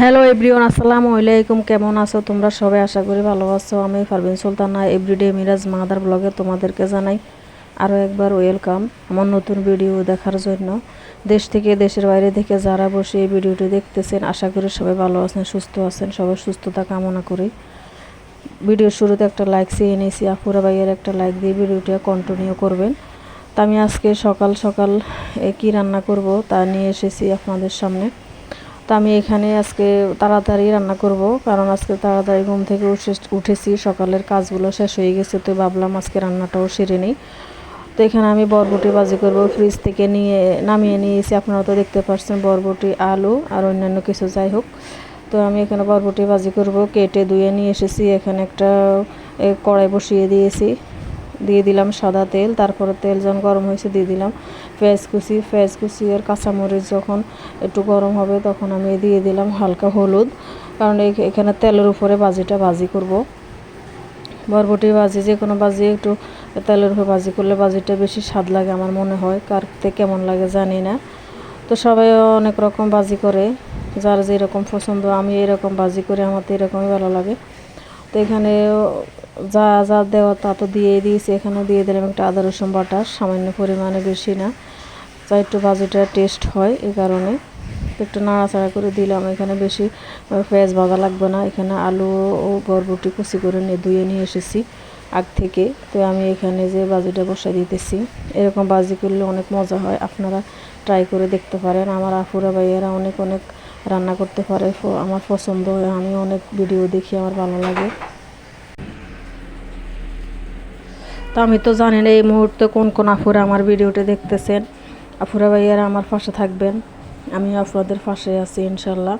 Hello everyone আসসালামু আলাইকুম। কেমন আছো তোমরা সবাই? আশা করি ভালো আছো। আমি পারভিন সুলতানা এভরিডে মিরাজ মাদার ব্লগে তোমাদেরকে জানাই আরও একবার ওয়েলকাম আমার নতুন ভিডিও দেখার জন্য। দেশ থেকে দেশের বাইরে থেকে যারা বসে এই ভিডিওটি দেখতেছেন, আশা করি সবাই ভালো আছেন, সুস্থ আছেন সবাই সুস্থতা কামনা করি। ভিডিওর শুরুতে একটা লাইক চেয়ে নিয়েছি। আফুরা ভাইয়ের একটা লাইক দিয়ে ভিডিওটা কন্টিনিউ করবেন। তা আমি আজকে সকাল সকাল কি রান্না করব তা নিয়ে এসেছি আপনাদের সামনে। তো আমি এখানে আজকে তাড়াতাড়ি রান্না করব, কারণ আজকে তাড়াতাড়ি ঘুম থেকে উঠে, উঠেছি, সকালের কাজগুলো শেষ হয়ে গেছে, তো ভাবলাম আজকে রান্নাটাও সেরে নিই। তো এখানে আমি বরবটি ভাজি করব, ফ্রিজ থেকে নিয়ে, নামিয়ে নিয়েছি, আপনারা তো দেখতে পাচ্ছেন বরবটি, আলু আর অন্যান্য কিছু যাই হোক। তো আমি এখানে বরবটি ভাজি করব, কেটে ধুয়ে নিয়ে এসেছি, এখানে একটা কড়াই বসিয়ে দিয়েছি। দিয়ে দিলাম সাদা তেল, তারপরে তেল যখন গরম হয়েছে দিয়ে দিলাম পেঁয়াজ কুচি। পেঁয়াজ কুচি আর কাঁচামরিচ যখন একটু গরম হবে তখন আমি দিয়ে দিলাম হালকা হলুদ, কারণ এখানে তেলের উপরে ভাজিটা ভাজি করব। বরবটি ভাজি যে কোনো ভাজি একটু তেলের উপরে ভাজি করলে ভাজিটা বেশি স্বাদ লাগে আমার মনে হয় কারতে কেমন লাগে জানি না। তো সবাই অনেক রকম ভাজি করে, যার যেরকম পছন্দ আমি এরকম ভাজি করে, আমার তো এরকমই ভালো লাগে। তো এখানে যা যা দেওয়া তা তো দিয়ে দিয়েছি এখানে দিয়ে দিলাম একটা আদা, রসুন বাটা, সামান্য পরিমাণে বেশি না। যা একটু ভাজিটা টেস্ট হয় এই কারণে। একটু নাড়াচাড়া করে দিলাম, এখানে বেশি পেঁয়াজ ভাজা লাগবে না। এখানে আলু ও বরবটি কুচি করে নিয়ে, ধুয়ে নিয়ে এসেছি আগ থেকে। তো আমি এখানে যে বাজিটা বসাই দিতেছি, এরকম বাজি করলে অনেক মজা হয়। আপনারা ট্রাই করে দেখতে পারেন। আমার আফুরা ভাইয়েরা অনেক অনেক রান্না করতে পারে আমার পছন্দ আমি অনেক ভিডিও দেখি, আমার ভালো লাগে। তো আমি তো জানি না এই মুহূর্তে কোন কোন আফুরা আমার ভিডিওটি দেখতেছেন। আফুরা ভাইয়ারা আমার পাশে থাকবেন। আমি আপনাদের পাশে আছি ইনশাল্লাহ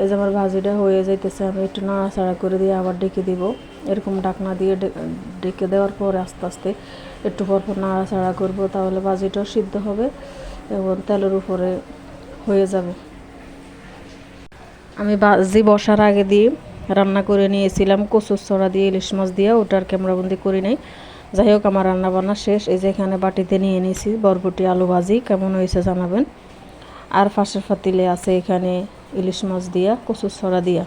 এই যে আমার ভাজিটা হয়ে যাইতেছে, আমি একটু নাড়াচাড়া করে দিয়ে আবার ডেকে দিব। এরকম ডাকনা দিয়ে ডেকে দেওয়ার পরে আস্তে আস্তে একটু পর পর নাড়াচাড়া করব, তাহলে ভাজিটাও সিদ্ধ হবে এবং তেলের উপরে হয়ে যাবে। আমি বাজি বসার আগে দিয়ে রান্না করে নিয়েছিলাম, কচুর ছড়া দিয়ে, ইলিশ মাছ দিয়ে ওটার ক্যামেরাবন্দি করি নাই। যাই হোক, আমার রান্না বান্না শেষ। এই যে এখানে বাটিতে নিয়ে নিয়েছি বরবটি, আলু ভাজি, কেমন হয়েছে জানাবেন। আর ফাঁসের ফাতিলে আছে এখানে ইলিশ মাছ দিয়া, কচুর ছড়া দিয়া।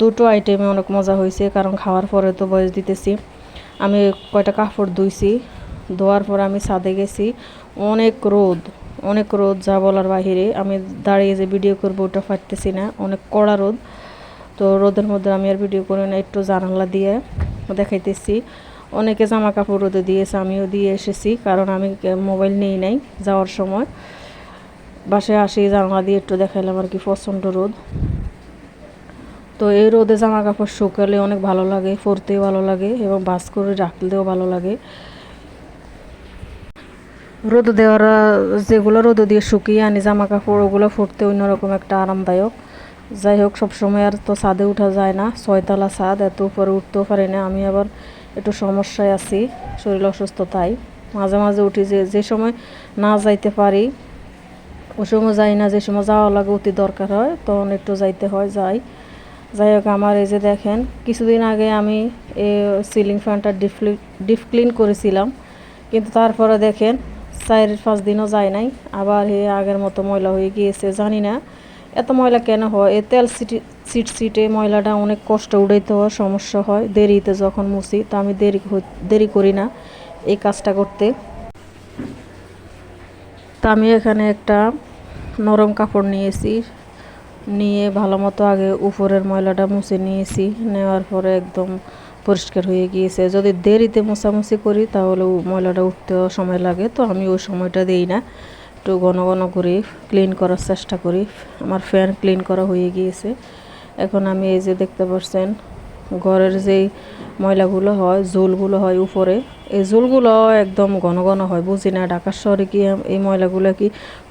দুটো আইটেমে অনেক মজা হয়েছে, কারণ খাওয়ার পরে তো বয়স দিতেছি। আমি কয়টা কাপড় ধুইছি, ধোয়ার পর আমি ছাদে গেছি, অনেক রোদ। অনেক রোদ যা বলার বাহিরে। আমি দাঁড়িয়ে যে ভিডিও করব, ওটা পারতেছি না। অনেক কড়া রোদ। তো রোদের মধ্যে আমি আর ভিডিও করি না, একটু জানালা দিয়ে দেখাইতেছি। অনেকে জামা কাপড় রোদে দিয়েছে, আমিও দিয়ে এসেছি, কারণ আমি মোবাইল নেই নাই যাওয়ার সময়। বাসায় আসি, জানলা দিয়ে একটু দেখাইলাম আর কি, প্রচণ্ড রোদ। তো এই রোদে জামা কাপড় শুকালে অনেক ভালো লাগে, পরতেও ভালো লাগে এবং বাস করে রাখলেও ভালো লাগে। রোদ দেওয়ার, যেগুলো রোদ দিয়ে শুকিয়ে আনি জামা কাপড় ওগুলো ফুটতে অন্যরকম একটা আরামদায়ক। যাই হোক, সবসময় আর তো ছাদে উঠা যায় না, ছয়তলা ছাদ, এত উপরে উঠতেও পারি না। আমি আবার একটু সমস্যায় আছি, শরীর অসুস্থ তাই। মাঝে মাঝে উঠি যে যে সময় না যাইতে পারি, ওই সময় যাই না, যে সময় যাওয়া লাগে অতি দরকার হয়, তখন একটু যাইতে হয়, যাই। যাই হোক, আমার এই যে দেখেন, কিছুদিন আগে আমি এই সিলিং ফ্যানটা ডিফলি ডিপ ক্লিন করেছিলাম। কিন্তু তারপরে দেখেন চার পাঁচ দিনও যায় নাই। আবার হে আগের মতো ময়লা হয়ে গিয়েছে, জানি না। এত ময়লা কেন হয়? এ তেল সিটি সিট সিটে ময়লাটা অনেক কষ্ট উড়াইতে হয়, সমস্যা হয়। দেরিতে যখন মুছি, তো আমি দেরি দেরি করি না এই কাজটা করতে। তা আমি এখানে একটা নরম কাপড় নিয়েছি। নিয়ে ভালো মতো আগে উপরের ময়লাটা মুছে নিয়েছি। নেওয়ার পরে একদম পরিষ্কার হয়ে গিয়েছে। যদি দেরিতে মোছামুছি করি, তাহলে ময়লাটা উঠতেও সময় লাগে। তো আমি ওই সময়টা দিই না। একটু ঘন ঘন করে ক্লিন করার চেষ্টা করি। আমার ফ্যান ক্লিন করা হয়ে গিয়েছে। এখন আমি এই যে দেখতে পাচ্ছেন, ঘরের যেই ময়লাগুলো হয় জোলগুলো হয় উপরে, এই জোলগুলো একদম ঘন ঘন হয়। বুঝি না ঢাকার শহরে কি এই ময়লাগুলো কি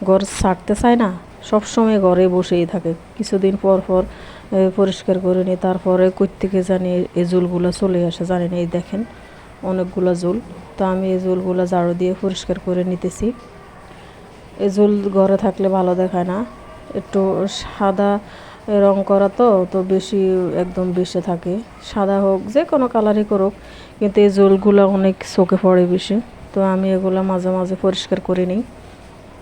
ঘর ছাড়তে চায় না? সবসময় ঘরে বসেই থাকে। কিছুদিন পর পর পরিষ্কার করে নিই তারপরে থেকে জানি এই জোলগুলো চলে আসে, জানি না, এই দেখেন অনেকগুলো জোল। তো আমি এই জোলগুলো ঝাড়ু দিয়ে পরিষ্কার করে নিতেছি। এই জোল ঘরে থাকলে ভালো দেখায় না। একটু সাদা রং করা তো তো বেশি একদম বেশি থাকে। সাদা হোক, যে কোনো কালারই করুক, কিন্তু এই জোলগুলো অনেক চোখে পড়ে বেশি। তো আমি এগুলো মাঝে মাঝে পরিষ্কার করে নিই।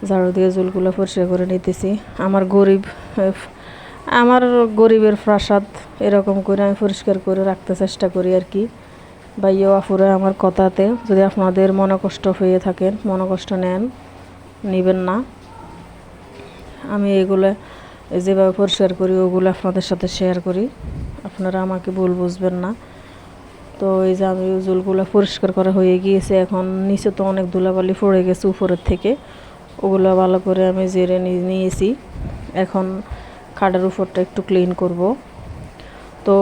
ঝাড়ু দিয়ে চুলগুলো পরিষ্কার করে নিতেছি। আমার গরিব আমার গরিবের প্রাসাদ এরকম করে আমি পরিষ্কার করে রাখতে চেষ্টা করি আর কি। বাইও আফুরে আমার কথাতে, যদি আপনাদের মনে কষ্ট হয়ে থাকেন মনে কষ্ট নেন, নেবেন না। আমি এগুলো যেভাবে পরিষ্কার করি, ওগুলো আপনাদের সাথে শেয়ার করি। আপনারা আমাকে ভুল বুঝবেন না। তো এই যে আমি চুলগুলো পরিষ্কার করা হয়ে গিয়েছে, এখন নিচে তো অনেক ধুলাবালি পড়ে গেছে উপরের থেকে। ওগুলো ভালো করে আমি জেরে নিয়েছি। এখন খাটের উপরটা একটু ক্লিন করব। তো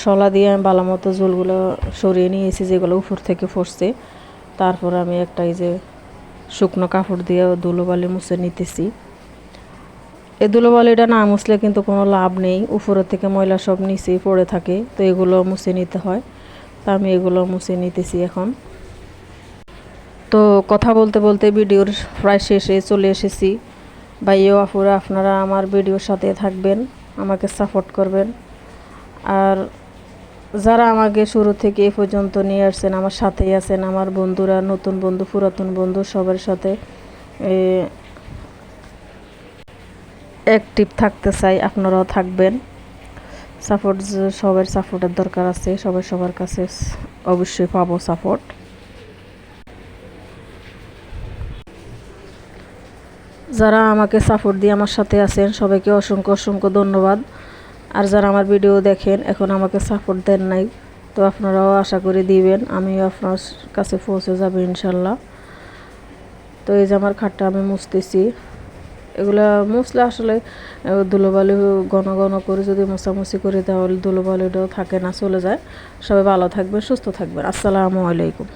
শলা দিয়ে আমি ভালো মতো চুলগুলো সরিয়ে নিয়েছি, যেগুলো উপর থেকে ফসছে তারপর আমি একটা এই যে শুকনো কাপড় দিয়ে ধুলোবালি মুছে নিতেছি। এই ধুলোবালিটা না মুছলে কিন্তু কোনো লাভ নেই। উপরের থেকে ময়লা সব নিচেই পড়ে থাকে, তো এগুলো মুছে নিতে হয়। তা আমি এগুলো মুছে নিতেছি এখন। তো কথা বলতে বলতে ভিডিওর প্রায় শেষে চলে এসেছি। ভাইও, আপুরা, আপনারা আমার ভিডিওর সাথে থাকবেন, আমাকে সাপোর্ট করবেন। আর যারা আমাকে শুরু থেকে এ পর্যন্ত নিয়ে আসছেন, আমার সাথেই আছেন, আমার বন্ধুরা, নতুন বন্ধু, পুরাতন বন্ধু, সবার সাথে অ্যাক্টিভ থাকতে চাই, আপনারাও থাকবেন। সাপোর্ট সবার সাপোর্টের দরকার আছে, সবাই সবার কাছে অবশ্যই পাবো সাপোর্ট যারা আমাকে সাপোর্ট দিয়ে আমার সাথে আছেন, সবাইকে অসংখ্য অসংখ্য ধন্যবাদ। আর যারা আমার ভিডিও দেখেন, এখন আমাকে সাপোর্ট দেন নাই, তো আপনারাও আশা করে দিবেন, আমিও আপনার কাছে পৌঁছে যাবে ইনশাল্লাহ। তো এই যে আমার খাটটা আমি মুছতেছি। এগুলা মুছলে আসলে ধুলোবালি ঘন ঘন করে যদি মোছামুছি করে, তাহলে ধুলোবালিটাও থাকে না, চলে যায়। সবাই ভালো থাকবেন, সুস্থ থাকবেন। আসসালামু আলাইকুম।